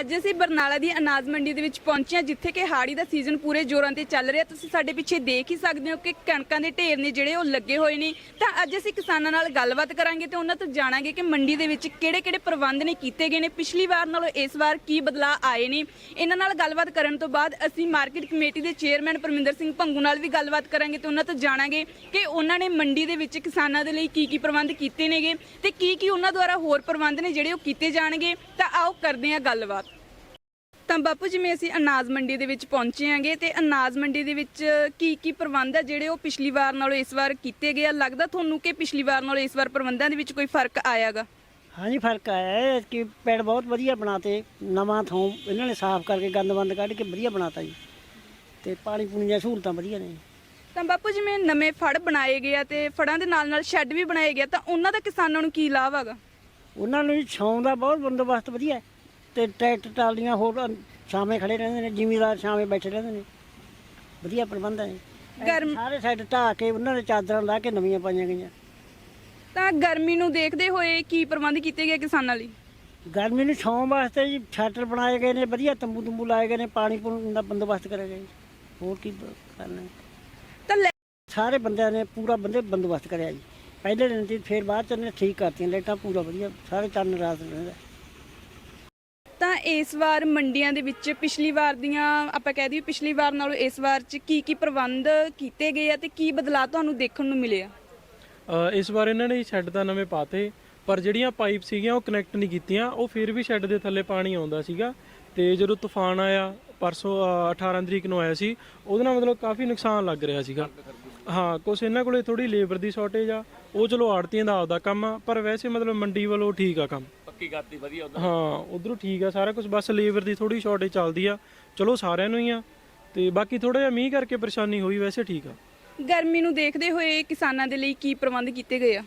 ਅੱਜ ਅਸੀਂ ਬਰਨਾਲਾ ਦੀ ਅਨਾਜ ਮੰਡੀ ਦੇ ਵਿੱਚ ਪਹੁੰਚੇ ਹਾਂ, ਜਿੱਥੇ ਕਿ ਹਾੜੀ ਦਾ ਸੀਜ਼ਨ ਪੂਰੇ ਜ਼ੋਰਾਂ ਤੇ ਚੱਲ ਰਿਹਾ। ਤੁਸੀਂ ਸਾਡੇ ਪਿੱਛੇ ਦੇਖ ਹੀ ਸਕਦੇ ਹੋ ਕਿ ਕਣਕਾਂ ਦੇ ਢੇਰ ਨੇ ਜਿਹੜੇ ਉਹ ਲੱਗੇ ਹੋਏ ਨੇ। ਤਾਂ ਅੱਜ ਅਸੀਂ ਕਿਸਾਨਾਂ ਨਾਲ ਗੱਲਬਾਤ ਕਰਾਂਗੇ ਤੇ ਉਹਨਾਂ ਤੋਂ ਜਾਣਾਂਗੇ ਕਿ ਮੰਡੀ ਦੇ ਵਿੱਚ ਕਿਹੜੇ-ਕਿਹੜੇ ਪ੍ਰਬੰਧ ਨੇ ਕੀਤੇ ਗਏ ਨੇ। ਪਿਛਲੀ ਵਾਰ ਨਾਲੋਂ ਇਸ ਵਾਰ ਕੀ ਬਦਲਾਅ ਆਏ ਨੇ। ਇਹਨਾਂ ਨਾਲ ਗੱਲਬਾਤ ਕਰਨ ਤੋਂ ਬਾਅਦ ਅਸੀਂ ਮਾਰਕੀਟ ਕਮੇਟੀ ਦੇ ਚੇਅਰਮੈਨ ਪਰਮਿੰਦਰ ਸਿੰਘ ਭੰਗੂ ਨਾਲ ਵੀ ਗੱਲਬਾਤ ਕਰਾਂਗੇ ਤੇ ਉਹਨਾਂ ਤੋਂ ਜਾਣਾਂਗੇ ਕਿ ਉਹਨਾਂ ਨੇ ਮੰਡੀ ਦੇ ਵਿੱਚ ਕਿਸਾਨਾਂ ਦੇ ਲਈ ਕੀ ਕੀ ਪ੍ਰਬੰਧ ਕੀਤੇ ਨੇਗੇ ਤੇ ਕੀ ਕੀ ਉਹਨਾਂ ਦੁਆਰਾ ਹੋਰ ਪ੍ਰਬੰਧ ਨੇ ਜਿਹੜੇ ਉਹ ਕੀਤੇ ਜਾਣਗੇ। ਤਾਂ ਆਓ ਕਰਦੇ ਹਾਂ ਗੱਲਬਾਤ। ਤਾਂ ਬਾਪੂ ਜਿਵੇਂ ਅਸੀਂ ਅਨਾਜ ਮੰਡੀ ਦੇ ਵਿੱਚ ਪਹੁੰਚੇ ਆਂਗੇ ਤੇ ਅਨਾਜ ਮੰਡੀ ਦੇ ਵਿੱਚ ਕੀ ਕੀ ਪ੍ਰਬੰਧ ਆ ਜਿਹੜੇ ਉਹ ਪਿਛਲੀ ਵਾਰ ਨਾਲੋਂ ਇਸ ਵਾਰ ਕੀਤੇ ਗਏ ਆ? ਲੱਗਦਾ ਤੁਹਾਨੂੰ ਕਿ ਪਿਛਲੀ ਵਾਰ ਨਾਲੋਂ ਇਸ ਵਾਰ ਪ੍ਰਬੰਧਾਂ ਦੇ ਵਿੱਚ ਕੋਈ ਫ਼ਰਕ ਆਇਆਗਾ? ਹਾਂਜੀ ਫ਼ਰਕ ਆਇਆ ਹੈ ਕਿ ਪੈੜ ਬਹੁਤ ਵਧੀਆ ਬਣਾਤੇ ਨਵਾਂ ਥੋਂ ਇਹਨਾਂ ਨੇ ਸਾਫ਼ ਕਰਕੇ ਗੰਦ ਬੰਦ ਕੱਢ ਕੇ ਵਧੀਆ ਬਣਾਤਾ ਜੀ। ਤੇ ਪਾਣੀ ਪੂਣੀ ਦੀਆਂ ਸਹੂਲਤਾਂ ਵਧੀਆ ਨੇ। ਤਾਂ ਬਾਪੂ ਜਿਵੇਂ ਨਵੇਂ ਫੜ ਬਣਾਏ ਗਏ ਆ ਤੇ ਫੜਾਂ ਦੇ ਨਾਲ ਨਾਲ ਸ਼ੈੱਡ ਵੀ ਬਣਾਏ ਗਏ ਆ, ਤਾਂ ਉਹਨਾਂ ਦਾ ਕਿਸਾਨਾਂ ਨੂੰ ਕੀ ਲਾਭ ਹੈਗਾ? ਉਹਨਾਂ ਨੂੰ ਜੀ ਛਾਂ ਦਾ ਬਹੁਤ ਬੰਦੋਬਸਤ ਵਧੀਆ ਹੈ। ਤੇ ਟਰੈਕਟਰ ਟਾਲੀਆਂ ਹੋਰ ਛਾਵੇਂ ਖੜੇ ਰਹਿੰਦੇ ਨੇ ਜ਼ਿਮੀਦਾਰ ਛਾਵੇਂ ਬੈਠੇ ਰਹਿੰਦੇ ਨੇ। ਵਧੀਆ ਪ੍ਰਬੰਧ ਹੈ। ਗਰਮ ਸਾਰੇ ਸਾਈਡ ਢਾਹ ਕੇ ਉਹਨਾਂ ਨੇ ਚਾਦਰਾਂ ਲਾ ਕੇ ਨਵੀਆਂ ਪਾਈਆਂ ਗਈਆਂ। ਤਾਂ ਗਰਮੀ ਨੂੰ ਦੇਖਦੇ ਹੋਏ ਕੀ ਪ੍ਰਬੰਧ ਕੀਤੇ ਗਏ ਕਿਸਾਨਾਂ ਲਈ? ਗਰਮੀ ਨੂੰ ਛਾਂ ਵਾਸਤੇ ਜੀ ਛਾਟਰ ਬਣਾਏ ਗਏ ਨੇ ਵਧੀਆ ਤੰਬੂ ਤੰਬੂ ਲਾਏ ਗਏ ਨੇ ਪਾਣੀ ਪੂਣੀ ਦਾ ਬੰਦੋਬਸਤ ਕਰਿਆ ਗਿਆ ਜੀ। ਹੋਰ ਕੀ ਕਰਨਾ? ਤਾਂ ਲੈ- ਸਾਰੇ ਬੰਦਿਆਂ ਨੇ ਪੂਰਾ ਬੰਦੇ ਬੰਦੋਬਸਤ ਕਰਿਆ ਜੀ। ਪਹਿਲੇ ਦਿਨ ਤੇ ਫਿਰ ਬਾਅਦ ਚ ਨੇ ਠੀਕ ਕਰਤੀਆਂ ਲਾਈਟਾਂ ਪੂਰਾ ਵਧੀਆ ਸਾਰੇ ਚੰਨ ਰਾਤ ਰਹਿੰਦਾ। ਤਾਂ ਇਸ ਵਾਰ ਮੰਡੀਆਂ ਦੇ ਵਿੱਚ ਪਿਛਲੀ ਵਾਰ ਦੀਆਂ ਆਪਾਂ ਕਹਿ ਦਈਏ ਪਿਛਲੀ ਵਾਰ ਨਾਲੋਂ ਇਸ ਵਾਰ 'ਚ ਕੀ ਕੀ ਪ੍ਰਬੰਧ ਕੀਤੇ ਗਏ ਆ ਤੇ ਕੀ ਬਦਲਾਅ ਤੁਹਾਨੂੰ ਦੇਖਣ ਨੂੰ ਮਿਲੇ ਆ ਅ, ਇਸ ਵਾਰ ਇਹਨਾਂ ਨੇ ਸ਼ੈੱਡ ਤਾਂ ਨਵੇਂ ਪਾਤੇ ਪਰ ਜਿਹੜੀਆਂ ਪਾਈਪ ਸੀਗੀਆਂ ਉਹ ਕਨੈਕਟ ਨਹੀਂ ਕੀਤੀਆਂ ਉਹ ਫਿਰ ਵੀ ਸ਼ੈੱਡ ਦੇ ਥੱਲੇ ਪਾਣੀ ਆਉਂਦਾ ਸੀਗਾ ਤੇ ਜਦੋਂ ਤੂਫਾਨ ਆਇਆ ਪਰਸੋਂ ਅ, 18 ਤਰੀਕ ਨੂੰ ਆਇਆ ਸੀ ਉਹਦੇ ਨਾਲ ਮਤਲਬ ਕਾਫੀ ਨੁਕਸਾਨ ਲੱਗ ਰਿਹਾ ਸੀਗਾ। ਹਾਂ ਕੁਛ ਇਹਨਾਂ ਕੋਲੇ ਥੋੜੀ ਲੇਬਰ ਦੀ ਸ਼ਾਰਟੇਜ ਆ ਉਹ ਚਲੋ ਆੜਤੀਆਂ ਦਾ ਆਪਦਾ ਕੰਮ ਆ ਪਰ ਵੈਸੇ ਮਤਲਬ ਮੰਡੀ ਵੱਲੋਂ ਠੀਕ ਆ ਕੰਮ। ਪੱਕੀ ਕਰਤੀ ਵਧੀਆ ਉਧਰ ਹਾਂ ਉਧਰੋਂ ਠੀਕ ਆ ਸਾਰਾ ਕੁਝ ਬਸ ਲੇਬਰ ਦੀ ਥੋੜੀ ਸ਼ਾਰਟੇਜ ਚੱਲਦੀ ਆ। ਚਲੋ ਸਾਰਿਆਂ ਨੂੰ ਹੀ ਆ ਤੇ ਬਾਕੀ ਥੋੜਾ ਜਿਹਾ ਮੀਂਹ ਕਰਕੇ ਪਰੇਸ਼ਾਨੀ ਹੋਈ ਵੈਸੇ ਠੀਕ ਆ। ਗਰਮੀ ਨੂੰ ਦੇਖਦੇ ਹੋਏ ਕਿਸਾਨਾਂ ਦੇ ਲਈ ਕੀ ਪ੍ਰਬੰਧ ਕੀਤੇ ਗਏ ਆ?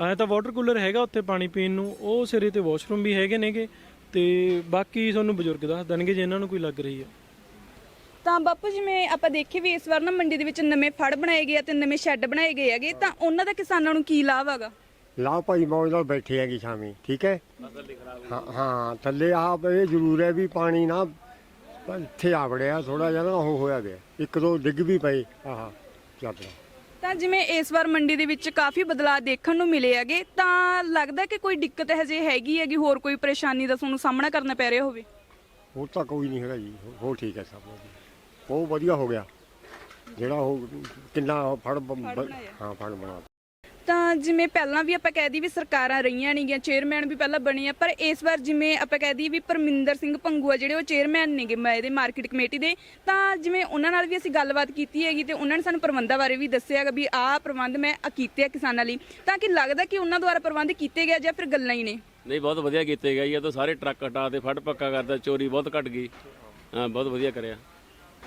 ਐ ਤਾਂ ਵਾਟਰ ਕੂਲਰ ਹੈਗਾ ਉੱਥੇ ਪਾਣੀ ਪੀਣ ਨੂੰ ਉਹ ਸਿਰੇ ਤੇ ਵਾਸ਼ਰੂਮ ਵੀ ਹੈਗੇ ਨੇਗੇ ਤੇ ਬਾਕੀ ਤੁਹਾਨੂੰ ਬਜ਼ੁਰਗ ਦੱਸ ਦੇਣਗੇ ਜੇ ਇਹਨਾਂ ਨੂੰ ਕੋਈ ਲੱਗ ਰਹੀ ਆ। ਤਾਂ ਬਾਪੂ ਜਿਵੇਂ ਆਪਾਂ ਦੇਖੇ ਵੀ ਇਸ ਵਾਰ ਨਾ ਮੰਡੀ ਦੇ ਵਿੱਚ ਨਵੇਂ ਫੜ ਬਣਾਏ ਗਏ ਆ ਤੇ ਨਵੇਂ ਸ਼ੈੱਡ ਬਣਾਏ ਗਏ ਹੈਗੇ ਤਾਂ ਉਹਨਾਂ ਦਾ ਕਿਸਾਨਾਂ ਨੂੰ ਕੀ ਲਾਭ ਹੈਗਾ? ਲਾਓ ਭਾਈ ਮੌਜ ਨਾਲ ਬੈਠੇ ਹੈਗੇ ਸ਼ਾਮੀ ਠੀਕ ਹੈ? ਹਾਂ ਹਾਂ ਥੱਲੇ ਆਪ ਇਹ ਜ਼ਰੂਰ ਹੈ ਵੀ ਪਾਣੀ ਨਾ ਇੱਥੇ ਆ ਵੜਿਆ ਥੋੜਾ ਜਿਹਾ ਨਾ ਉਹ ਹੋਇਆ ਗਿਆ ਇੱਕ ਦੋ ਡਿੱਗ ਵੀ ਪਏ। ਆਹ ਚਾਦਰਾਂ ਤਾਂ ਜਿਵੇਂ ਇਸ ਵਾਰ ਮੰਡੀ ਦੇ ਵਿੱਚ ਕਾਫੀ ਬਦਲਾਅ ਦੇਖਣ ਨੂੰ ਮਿਲੇ ਹੈਗੇ ਤਾਂ ਲੱਗਦਾ ਕਿ ਕੋਈ ਦਿੱਕਤ ਹਜੇ ਹੈਗੀ ਹੈਗੀ ਹੋਰ ਕੋਈ ਪਰੇਸ਼ਾਨੀ ਦਾ ਤੁਹਾਨੂੰ ਸਾਹਮਣਾ ਕਰਨਾ ਪੈ ਰਿਹਾ ਹੋਵੇ? ਹੋਰ ਤਾਂ ਕੋਈ ਨਹੀਂ ਹੈਗਾ ਜੀ ਹੋਰ ਠੀਕ ਹੈ ਸਭ। ਬਹੁਤ ਵਧੀਆ ਹੋ ਗਿਆ। ਜਿਹੜਾ ਉਹ ਕਿੰਨਾ ਫੜ। ਹਾਂ ਫੜ ਬਣਾ ਤਾਂ ਜਿਵੇਂ ਪਹਿਲਾਂ ਵੀ ਆਪਾਂ ਕਹਿ ਦਈਏ ਵੀ ਸਰਕਾਰਾਂ ਰਹੀਆਂ ਨੇਗੀਆਂ ਚੇਅਰਮੈਨ ਵੀ ਪਹਿਲਾਂ ਬਣੇ ਆ, ਪਰ ਇਸ ਵਾਰ ਜਿਵੇਂ ਆਪਾਂ ਕਹਿ ਦਈਏ ਵੀ ਪਰਮਿੰਦਰ ਸਿੰਘ ਭੰਗੂ ਜਿਹੜੇ ਉਹ ਚੇਅਰਮੈਨ ਨੇਗੇ ਇਹਦੇ ਮਾਰਕੀਟ ਕਮੇਟੀ ਦੇ, ਤਾਂ ਜਿਵੇਂ ਉਹਨਾਂ ਨਾਲ ਵੀ ਅਸੀਂ ਗੱਲਬਾਤ ਕੀਤੀ ਹੈਗੀ ਤੇ ਉਹਨਾਂ ਨੇ ਸਾਨੂੰ ਪ੍ਰਬੰਧਾਂ ਬਾਰੇ ਵੀ ਦੱਸਿਆ ਵੀ ਆਹ ਪ੍ਰਬੰਧ ਮੈਂ ਕੀਤੇ ਆ ਕਿਸਾਨਾਂ ਲਈ। ਤਾਂ ਕਿ ਲੱਗਦਾ ਕਿ ਉਹਨਾਂ ਦੁਆਰਾ ਪ੍ਰਬੰਧ ਕੀਤੇ ਗਏ ਜਾਂ ਫਿਰ ਗੱਲਾਂ ਹੀ ਨੇ? ਨਹੀਂ, ਬਹੁਤ ਵਧੀਆ ਕੀਤੇ ਗਏ ਇਹ ਤਾਂ ਸਾਰੇ ਟਰੱਕ ਹਟਾ ਤੇ ਫੜ ਪੱਕਾ ਕਰਦਾ ਚੋਰੀ ਬਹੁਤ ਘਟ ਗਈ। ਹਾਂ, ਬਹੁਤ ਵਧੀਆ ਕਰਿਆ।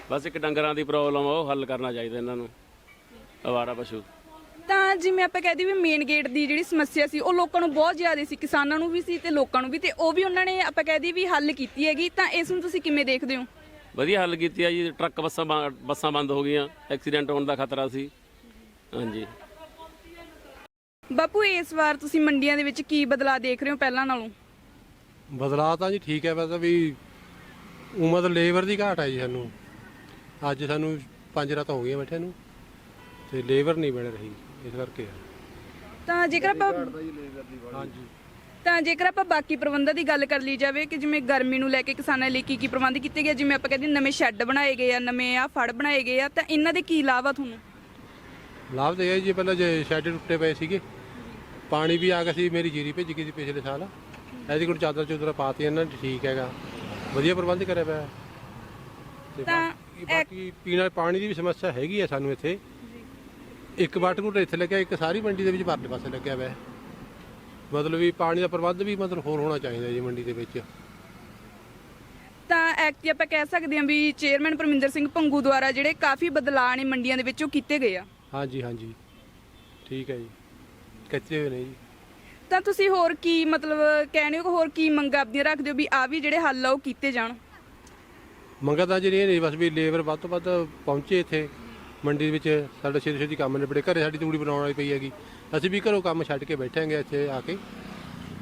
ਬਸ ਇੱਕ ਡੰਗਰਾਂ ਦੀ ਪ੍ਰੋਬਲਮ ਉਹ ਹੱਲ ਕਰਨਾ ਚਾਹੀਦਾ ਇਹਨਾਂ ਨੂੰ। ਅਵਾਰਾ ਪਸ਼ੂ। ਤਾਂ ਜਿਵੇਂ ਆਪਾਂ ਕਹਿ ਦਈਏ ਵੀ ਮੇਨ ਗੇਟ ਦੀ ਜਿਹੜੀ ਸਮੱਸਿਆ ਸੀ ਉਹ ਲੋਕਾਂ ਨੂੰ ਬਹੁਤ ਜ਼ਿਆਦਾ ਸੀ ਕਿਸਾਨਾਂ ਨੂੰ ਵੀ ਸੀ ਤੇ ਲੋਕਾਂ ਨੂੰ ਵੀ ਤੇ ਉਹ ਵੀ ਉਹਨਾਂ ਨੇ ਆਪਾਂ ਕਹਿ ਦਈਏ ਵੀ ਹੱਲ ਕੀਤੀ ਹੈਗੀ। ਤਾਂ ਇਸ ਨੂੰ ਤੁਸੀਂ ਕਿਵੇਂ ਦੇਖਦੇ ਹੋ? ਵਧੀਆ ਹੱਲ ਕੀਤੀ ਆ ਜੀ ਟਰੱਕ ਬੱਸਾਂ ਬੰ- ਬੱਸਾਂ ਬੰਦ ਹੋ ਗਈਆਂ ਐਕਸੀਡੈਂਟ ਹੋਣ ਦਾ ਖਤਰਾ ਸੀ। ਹਾਂਜੀ। ਬਾਪੂ ਇਸ ਵਾਰ ਤੁਸੀਂ ਮੰਡੀਆਂ ਦੇ ਵਿੱਚ ਕੀ ਬਦਲਾਅ ਦੇਖ ਰਹੇ ਹੋ ਪਹਿਲਾਂ ਨਾਲੋਂ? ਬਦਲਾਅ ਤਾਂ ਜੀ ਠੀਕ ਹੈ ਵੈਸੇ ਵੀ ਉਮਰ ਲੇਬਰ ਦੀ ਘਾਟ ਹੈ ਜੀ ਸਾਨੂੰ। ਅੱਜ ਸਾਨੂੰ ਪੰਜ ਰਾਤਾਂ ਹੋ ਗਈਆਂ ਬੈਠੇ ਨੂੰ ਤੇ ਲੇਬਰ ਨਹੀਂ ਮਿਲ ਰਹੀ। ਇਸ ਕਰਕੇ ਆ। ਤਾਂ ਜੇਕਰ ਆਪਾਂ ਹਾਂਜੀ। ਤਾਂ ਜੇਕਰ ਆਪਾਂ ਬਾਕੀ ਪ੍ਰਬੰਧਾਂ ਦੀ ਗੱਲ ਕਰ ਲਈ ਜਾਵੇ ਕਿ ਜਿਵੇਂ ਗਰਮੀ ਨੂੰ ਲੈ ਕੇ ਕਿਸਾਨਾਂ ਲਈ ਕੀ ਕੀ ਪ੍ਰਬੰਧ ਕੀਤੇ ਗਏ ਜਿਵੇਂ ਆਪਾਂ ਕਹਿੰਦੇ ਨਵੇਂ ਸ਼ੈੱਡ ਬਣਾਏ ਗਏ ਆ ਨਵੇਂ ਆ ਫੜ ਬਣਾਏ ਗਏ ਆ ਤਾਂ ਇਹਨਾਂ ਦੇ ਕੀ ਲਾਭ ਆ ਤੁਹਾਨੂੰ? ਲਾਭ ਤੇ ਇਹ ਜੀ ਪਹਿਲਾਂ ਜੇ ਸ਼ੈੱਡ ਟੁੱਟੇ ਪਏ ਸੀਗੇ ਪਾਣੀ ਵੀ ਆ ਗਿਆ ਸੀ ਮੇਰੀ ਜੀਰੀ ਭਿੱਜ ਗਈ ਸੀ ਪਿਛਲੇ ਸਾਲ। ਐਦੀ ਕੋਲ ਚਾਦਰ ਚੁਦਰ ਪਾਤੀ ਇਹਨਾਂ ਨੇ ਠੀਕ ਹੈਗਾ। ਵਧੀਆ ਪ੍ਰਬੰਧ ਕਰਿਆ ਪਿਆ। ਤੇ ਤਾਂ ਬਾਕੀ- ਬਾਕੀ ਪੀਣ ਵਾਲੇ ਪਾਣੀ ਦੀ ਵੀ ਸਮੱਸਿਆ ਹੈਗੀ ਹੈ ਸਾਨੂੰ ਇੱਥੇ। ਇੱਕ ਵਾਟਰ ਕੂਲਰ ਇੱਥੇ ਲੱਗਿਆ ਇੱਕ ਸਾਰੀ ਮੰਡੀ ਦੇ ਵਿੱਚ ਪਰਲੇ ਪਾਸੇ ਲੱਗਿਆ ਹੋਇਆ ਹੈ। ਮਤਲਬ ਵੀ ਪਾਣੀ ਦਾ ਪ੍ਰਬੰਧ ਵੀ ਮਤਲਬ ਹੋਰ ਹੋਣਾ ਚਾਹੀਦਾ ਜੀ ਮੰਡੀ ਦੇ ਵਿੱਚ। ਤਾਂ ਐਕਟੀ ਆਪਾਂ ਕਹਿ ਸਕਦੇ ਹਾਂ ਵੀ ਚੇਅਰਮੈਨ ਪਰਮਿੰਦਰ ਸਿੰਘ ਭੰਗੂ ਦੁਆਰਾ ਜਿਹੜੇ ਕਾਫੀ ਬਦਲਾਅ ਨੇ ਮੰਡੀਆਂ ਦੇ ਵਿੱਚ ਉਹ ਕੀਤੇ ਗਏ ਆ। ਹਾਂਜੀ ਹਾਂਜੀ। ਠੀਕ ਹੈ ਜੀ। ਕੱਚੇ ਹੋਏ ਨੇ ਜੀ। ਤਾਂ ਤੁਸੀਂ ਹੋਰ ਕੀ ਮਤਲਬ ਕਹਿੰਦੇ ਹੋ ਕਿ ਹੋਰ ਕੀ ਮੰਗਾਂ ਆਪਦੀਆਂ ਰੱਖਦੇ ਹੋ ਵੀ ਆ ਵੀ ਜਿਹੜੇ ਹੱਲ ਆ ਉਹ ਕੀਤੇ ਜਾਣ? ਮੰਗਾਂ ਤਾਂ ਜਿਹੜੀਆਂ ਨੇ ਬਸ ਵੀ ਲੇਬਰ ਵੱਧ ਤੋਂ ਵੱਧ ਪਹੁੰਚੇ ਇੱਥੇ। ਮੰਡੀ ਦੇ ਵਿੱਚ ਸਾਡਾ ਛੇਤੀ ਛੇਤੀ ਕੰਮ ਨਿਬੜੇ। ਘਰੇ ਸਾਡੀ ਤੂੜੀ ਬਣਾਉਣ ਵਾਲੀ ਪਈ ਹੈਗੀ। ਅਸੀਂ ਵੀ ਘਰੋਂ ਕੰਮ ਛੱਡ ਕੇ ਬੈਠਾਂਗੇ ਇੱਥੇ ਆ ਕੇ।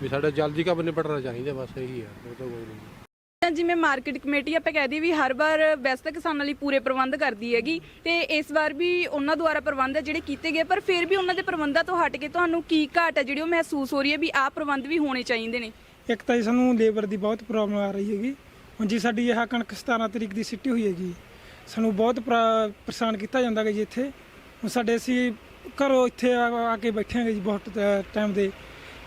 ਵੀ ਸਾਡਾ ਜਲਦੀ ਕੰਮ ਨਿਬੜਨਾ ਚਾਹੀਦਾ ਬਸ ਇਹੀ ਆ। ਉਹ ਤਾਂ ਕੋਈ ਨਹੀਂ। ਜਿਵੇਂ ਮਾਰਕੀਟ ਕਮੇਟੀ ਆਪਾਂ ਕਹਿ ਦਈਏ ਵੀ ਹਰ ਵਾਰ ਤਾਂ ਕਿਸਾਨਾਂ ਲਈ ਪੂਰੇ ਪ੍ਰਬੰਧ ਕਰਦੀ ਹੈਗੀ। ਤੇ ਇਸ ਵਾਰ ਵੀ ਉਹਨਾਂ ਦੁਆਰਾ ਪ੍ਰਬੰਧ ਜਿਹੜੇ ਕੀਤੇ ਗਏ ਪਰ ਫਿਰ ਵੀ ਉਹਨਾਂ ਦੇ ਪ੍ਰਬੰਧਾਂ ਤੋਂ ਹਟ ਕੇ ਤੁਹਾਨੂੰ ਕੀ ਘਾਟ ਹੈ ਜਿਹੜੀ ਉਹ ਮਹਿਸੂਸ ਹੋ ਰਹੀ ਹੈ ਵੀ ਆਹ ਪ੍ਰਬੰਧ ਵੀ ਹੋਣੇ ਚਾਹੀਦੇ ਨੇ? ਇੱਕ ਤਾਂ ਜੀ ਸਾਨੂੰ ਲੇਬਰ ਦੀ ਬਹੁਤ ਪ੍ਰੋਬਲਮ ਆ ਰਹੀ ਹੈਗੀ। ਹੁਣ ਜੀ ਸਾਡੀ ਇਹ ਕਣਕ 17 ਤਰੀਕ ਦੀ ਸਿੱਟੀ ਹੋਈ ਹੈਗੀ। ਸਾਨੂੰ ਬਹੁਤ ਪਰਾ- ਪਰੇਸ਼ਾਨ ਕੀਤਾ ਜਾਂਦਾ ਗਾ ਜੀ ਇੱਥੇ। ਹੁਣ ਸਾਡੇ ਅਸੀਂ ਘਰੋਂ ਇੱਥੇ ਆ ਆ ਕੇ ਬੈਠੇ ਹਾਂਗੇ ਜੀ ਬਹੁਤ ਟਾਈਮ ਦੇ।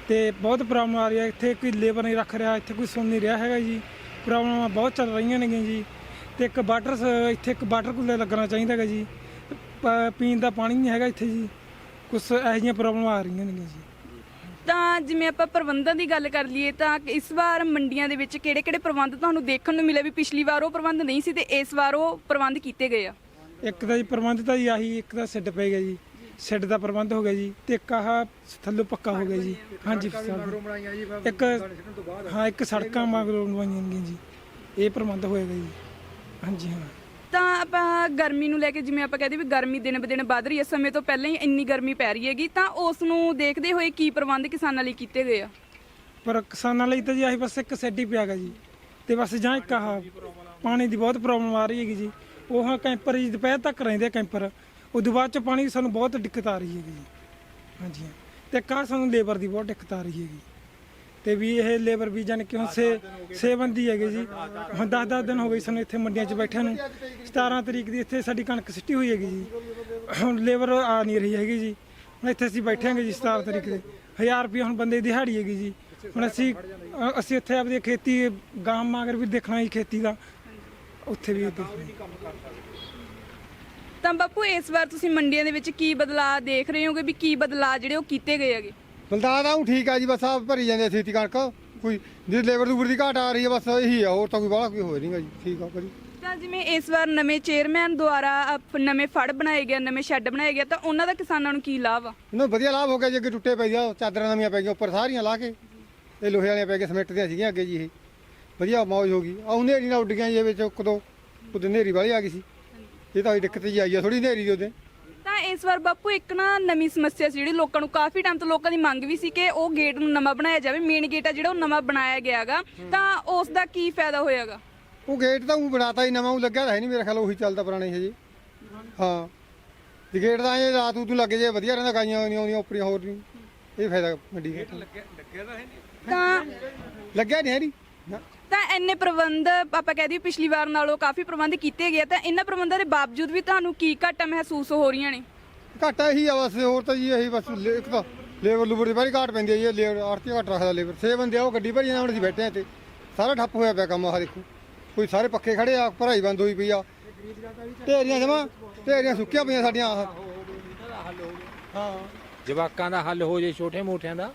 ਤੇ ਬਹੁਤ ਪ੍ਰੋਬਲਮ ਆ ਰਹੀ ਹੈ ਇੱਥੇ ਕੋਈ ਲੇਬਰ ਨਹੀਂ ਰੱਖ ਰਿਹਾ, ਇੱਥੇ ਕੋਈ ਸੁਣ ਨਹੀਂ ਰਿਹਾ ਹੈਗਾ ਜੀ। ਪ੍ਰੋਬਲਮਾਂ ਬਹੁਤ ਚੱਲ ਰਹੀਆਂ ਨੇਗੀਆਂ ਜੀ। ਤੇ ਇੱਕ ਵਾਟਰ ਸ- ਇੱਥੇ ਇੱਕ ਵਾਟਰ ਕੂਲਰ ਲੱਗਣਾ ਚਾਹੀਦਾ ਹੈਗਾ ਜੀ। ਪ- ਪੀਣ ਦਾ ਪਾਣੀ ਨਹੀਂ ਹੈਗਾ ਇੱਥੇ ਜੀ। ਕੁਝ ਇਹੋ ਜਿਹੀਆਂ ਪ੍ਰੋਬਲਮਾਂ ਆ ਰਹੀਆਂ ਨੇਗੀਆਂ ਜੀ। ਤਾਂ ਜਿਵੇਂ ਆਪਾਂ ਪ੍ਰਬੰਧਾਂ ਦੀ ਗੱਲ ਕਰ ਲਈਏ ਤਾਂ ਇਸ ਵਾਰ ਮੰਡੀਆਂ ਦੇ ਵਿੱਚ ਕਿਹੜੇ-ਕਿਹੜੇ ਪ੍ਰਬੰਧ ਤੁਹਾਨੂੰ ਦੇਖਣ ਨੂੰ ਮਿਲੇ ਵੀ ਪਿਛਲੀ ਵਾਰ ਉਹ ਪ੍ਰਬੰਧ ਨਹੀਂ ਸੀ ਤੇ ਇਸ ਵਾਰ ਉਹ ਪ੍ਰਬੰਧ ਕੀਤੇ ਗਏ ਆ? ਇੱਕ ਤਾਂ ਜੀ ਪ੍ਰਬੰਧ ਤਾਂ ਜੀ ਆਹੀ ਇੱਕ ਤਾਂ ਸਿੱਡ ਪੈ ਗਿਆ ਜੀ। ਸਿੱਡ ਦਾ ਪ੍ਰਬੰਧ ਹੋ ਗਿਆ ਜੀ ਤੇ ਇੱਕ ਆਹ ਥੱਲੋਂ ਪੱਕਾ ਹੋ ਗਿਆ ਜੀ। ਹਾਂਜੀ ਇੱਕ ਹਾਂ ਇੱਕ ਸੜਕਾਂ ਮਗਰੋਂ ਬਣਵਾਈਆਂ ਗਈਆਂ ਜੀ। ਇਹ ਪ੍ਰਬੰਧ ਹੋਏਗਾ ਜੀ। ਹਾਂਜੀ ਹਾਂ। ਤਾਂ ਆਪਾਂ ਗਰਮੀ ਨੂੰ ਲੈ ਕੇ ਜਿਵੇਂ ਆਪਾਂ ਕਹਦੇ ਵੀ ਗਰਮੀ ਦਿਨ ਬ ਦਿਨ ਵੱਧ ਰਹੀ ਹੈ, ਸਮੇਂ ਤੋਂ ਪਹਿਲਾਂ ਹੀ ਇੰਨੀ ਗਰਮੀ ਪੈ ਰਹੀ ਹੈਗੀ, ਤਾਂ ਉਸ ਨੂੰ ਦੇਖਦੇ ਹੋਏ ਕੀ ਪ੍ਰਬੰਧ ਕਿਸਾਨਾਂ ਲਈ ਕੀਤੇ ਗਏ ਆ? ਪਰ ਕਿਸਾਨਾਂ ਲਈ ਤਾਂ ਜੀ ਆਹੀ ਬਸ ਇੱਕ ਸਿੱਡ ਹੀ ਪਿਆ ਗਾ ਜੀ, ਤੇ ਬਸ ਜਾਂ ਇੱਕ ਆਹ ਪਾਣੀ ਦੀ ਬਹੁਤ ਪ੍ਰੋਬਲਮ ਆ ਰਹੀ ਹੈਗੀ ਜੀ। ਉਹ ਹਾਂ ਕੈਂਪਰ ਜੀ, ਦੁਪਹਿਰ ਤੱਕ ਰਹਿੰਦੇ ਆ ਕੈਂਪਰ, ਉਦੋਂ ਬਾਅਦ ਚ ਪਾਣੀ ਦੀ ਸਾਨੂੰ ਬਹੁਤ ਦਿੱਕਤ ਆ ਰਹੀ ਹੈਗੀ ਜੀ। ਹਾਂਜੀ, ਤੇ ਕਾ ਸਾਨੂੰ ਲੇਬਰ ਦੀ ਬਹੁਤ ਦਿੱਕਤ ਆ ਰਹੀ ਹੈਗੀ। ਤੇ ਵੀ ਇਹ ਲੇਬਰ ਵੀ ਜਾਨ ਕਿ ਹੁਣ ਸੇ ਸੇਬੰਦੀ ਹੈਗੇ ਜੀ। ਹੁਣ 10-10 ਦਿਨ ਹੋ ਗਏ ਸਾਨੂੰ ਇੱਥੇ ਮੰਡੀਆਂ 'ਚ ਬੈਠਿਆਂ ਨੂੰ। 17 ਤਰੀਕ ਦੀ ਇੱਥੇ ਸਾਡੀ ਕਣਕ ਸਿੱਟੀ ਹੋਈ ਹੈਗੀ ਜੀ। ਹੁਣ ਲੇਬਰ ਆ ਨਹੀਂ ਰਹੀ ਹੈਗੀ ਜੀ। ਹੁਣ ਇੱਥੇ ਅਸੀਂ ਬੈਠਾਂਗੇ ਜੀ 17 ਤਰੀਕ ਦੇ। 1000 ਰੁਪਏ ਹੁਣ ਬੰਦੇ ਦੀ ਦਿਹਾੜੀ ਹੈਗੀ ਜੀ। ਹੁਣ ਅਸੀਂ ਅਸੀਂ ਇੱਥੇ ਆਪਣੀ ਖੇਤੀ, ਗਾਂ ਮਾਗਰ ਵੀ ਦੇਖਣਾ ਜੀ ਖੇਤੀ ਦਾ। ਉੱਥੇ ਵੀ ਤਾਂ ਬਾਪੂ, ਇਸ ਵਾਰ ਤੁਸੀਂ ਮੰਡੀਆਂ ਦੇ ਵਿੱਚ ਕੀ ਬਦਲਾਅ ਦੇਖ ਰਹੇ ਹੋਗੇ ਵੀ ਕੀ ਬਦਲਾਅ ਜਿਹੜੇ ਉਹ ਕੀਤੇ ਗਏ ਹੈਗੇ? ਬਲਦਾ ਦਾ ਉਹ ਠੀਕ ਆ ਜੀ ਬਸ ਆ ਭਰੀ ਜਾਂਦੇ ਛੇਤੀ ਕਣਕ। ਕੋਈ ਜੇ ਲੇਬਰ ਲੂਬਰ ਦੀ ਘਾਟ ਆ ਰਹੀ ਹੈ ਬਸ ਇਹੀ ਆ ਹੋਰ ਤਾਂ ਕੋਈ ਬਾਹਲਾ ਕੋਈ ਹੋਇਆ ਨਹੀਂਗਾ ਜੀ ਠੀਕ ਆ ਭਾਜੀ ਤਾਂ ਜਿਵੇਂ ਇਸ ਵਾਰ ਨਵੇਂ ਚੇਅਰਮੈਨ ਦੁਆਰਾ ਅਪ- ਨਵੇਂ ਫੜ ਬਣਾਏ ਗਏ ਨਵੇਂ ਸ਼ੈੱਡ ਬਣਾਏ ਗਏ ਤਾਂ ਉਹਨਾਂ ਦਾ ਕਿਸਾਨਾਂ ਨੂੰ ਕੀ ਲਾਭ ਆ? ਇਹਨਾਂ ਨੂੰ ਵਧੀਆ ਲਾਭ ਹੋ ਗਿਆ ਜੀ ਅੱਗੇ ਟੁੱਟੇ ਪੈ ਗਿਆ ਚਾਦਰਾਂ ਨਵੀਆਂ ਪੈ ਗਈਆਂ ਉੱਪਰ ਸਾਰੀਆਂ ਲਾ ਕੇ। ਇਹ ਲੋਹੇ ਵਾਲੀਆਂ ਪੈ ਗਈਆਂ ਸਮਿੰਟ ਦੀਆਂ ਸੀਗੀਆਂ ਅੱਗੇ ਜੀ ਇਹ। ਵਧੀਆ ਮੌਜ ਹੋ ਗਈ। ਆ ਹਨੇਰੀ ਨਾਲ ਉੱਡ ਗਈਆਂ ਜੀ ਇਹ ਵਿੱਚ ਇੱਕ ਦੋ ਉਹਦੇ ਹਨੇਰੀ ਵਾਲੀ ਆ ਗਈ ਸੀ। ਇਹ ਤਾਂ ਦਿੱਕਤ ਜੀ ਆਈ ਆ ਥੋੜੀ ਹਨੇਰੀ ਦੀ ਉਹਦੇ। ਤਾਂ ਇਸ ਵਾਰ ਬਾਪੂ ਇੱਕ ਨਾ ਨਵੀਂ ਸਮੱਸਿਆ ਸੀ ਜਿਹੜੀ ਲੋਕਾਂ ਨੂੰ ਕਾਫੀ ਟਾਈਮ ਤੋਂ ਲੋਕਾਂ ਦੀ ਮੰਗ ਵੀ ਸੀ ਕਿ ਉਹ ਗੇਟ ਨੂੰ ਨਵਾਂ ਬਣਾਇਆ ਜਾਵੇ ਮੇਨ ਗੇਟ ਆ ਜਿਹੜਾ ਉਹ ਨਵਾਂ ਬਣਾਇਆ ਗਿਆਗਾ ਤਾਂ ਉਸ ਦਾ ਕੀ ਫਾਇਦਾ ਹੋਇਆਗਾ ਉਹ ਗੇਟ ਤਾਂ ਉਹ ਬਣਾਤਾ ਹੀ ਨਵਾਂ ਉਹ ਲੱਗਿਆ ਤਾਂ ਹੈ ਨਹੀਂ ਮੇਰੇ ਖਿਆਲ ਉਹੀ ਚੱਲਦਾ ਪੁਰਾਣਾ ਹੀ ਹੈ। ਜੀ ਹਾਂ ਤੇ ਗੇਟ ਦਾ ਇਹ ਰਾਤ ਨੂੰ ਲੱਗ ਜੇ ਵਧੀਆ ਰਹਿੰਦਾ ਗਾਈਆਂ ਆਉਂਦੀਆਂ ਆਉਂਦੀਆਂ ਉੱਪਰੀਆਂ ਹੋਰ ਨਹੀਂ। ਇਹ ਫਾਇਦਾ ਮੰਡੀ ਗੇਟ ਤਾਂ ਲੱਗਿਆ ਨਹੀਂ ਹੈ ਨਹੀਂ। ਤਾਂ ਇੰਨੇ ਪ੍ਰਬੰਧ ਆਪਾਂ ਕਹਿ ਦਈਏ ਪਿਛਲੀ ਵਾਰ ਨਾਲੋਂ ਕਾਫੀ ਪ੍ਰਬੰਧ ਕੀਤੇ ਗਏ ਤਾਂ ਇਹਨਾਂ ਪ੍ਰਬੰਧਾਂ ਦੇ ਬਾਵਜੂਦ ਵੀ ਤੁਹਾਨੂੰ ਕੀ ਘਾਟਾ ਮਹਿਸੂਸ ਹੋ ਰਹੀਆਂ ਨੇ? ਘਾਟਾ ਇਹੀ ਆ ਬਸ ਹੋਰ ਤਾਂ ਜੀ ਇਹੀ ਬਸ ਲੇ- ਇੱਕ ਤਾਂ ਲੇਬਰ ਲੂਬਰ ਦੀ ਬਾਰੀ ਘਾਟ ਪੈਂਦੀ ਹੈ ਜੀ ਲੇਬਰ ਆਰਤੀ ਘਾਟ ਰੱਖਦਾ ਲੇਬਰ। ਛੇ ਬੰਦੇ ਆ ਉਹ ਗੱਡੀ ਭਰੀ ਜਾਂਦੇ ਹੁਣ ਅਸੀਂ ਬੈਠੇ ਆ ਤੇ ਸਾਰਾ ਠੱਪ ਹੋਇਆ ਪਿਆ ਕੰਮ ਆਹ ਦੇਖੋ। ਕੋਈ ਸਾਰੇ ਪੱਖੇ ਖੜੇ ਆ ਭਰਾਈ ਬੰਦ ਹੋਈ ਪਈ ਆ। ਢੇਰੀਆਂ ਜਮਾ ਢੇਰੀਆਂ ਸੁੱਕੀਆਂ ਪਈਆਂ ਸਾਡੀਆਂ ਆਹ। ਹਾਂ। ਜਵਾਕਾਂ ਦਾ ਹੱਲ ਹੋ ਜੇ ਛੋਟੇ ਮੋਟਿਆਂ ਦਾ।